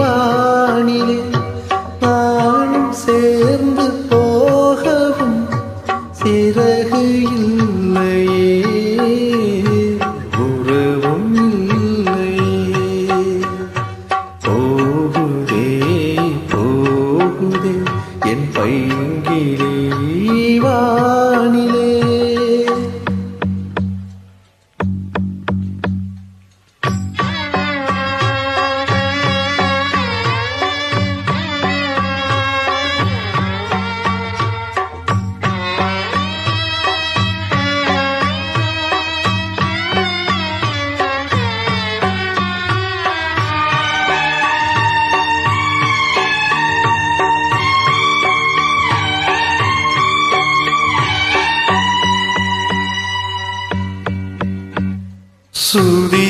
வானிலே நானும் சேர்ந்து போகவும் சிறகு இல்லை. சுதி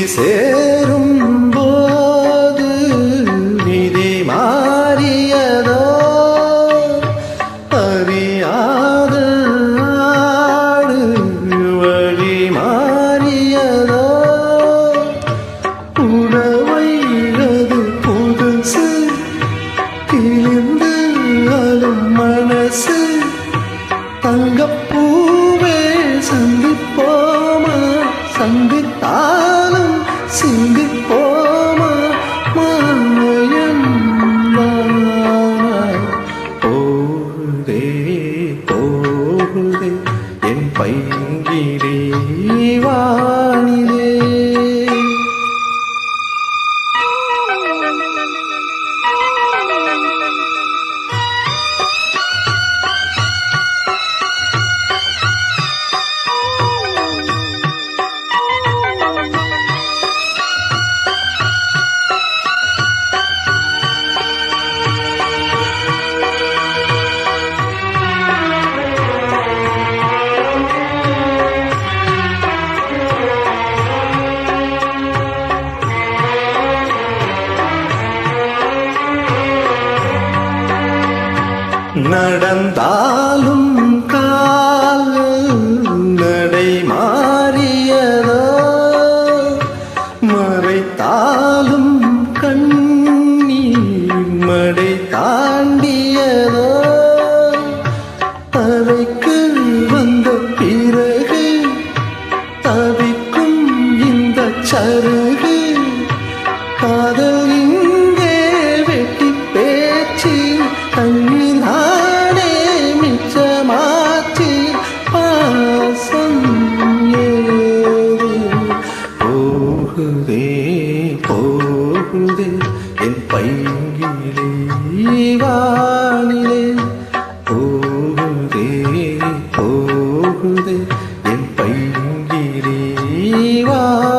சந்தித்தாலும் சிந்திப்போமா போகுதே போகுதே என் பைங்கிரீவா நடந்தாலும் வானிலே போகுதே போகுதே. என் பைங்கிலே வா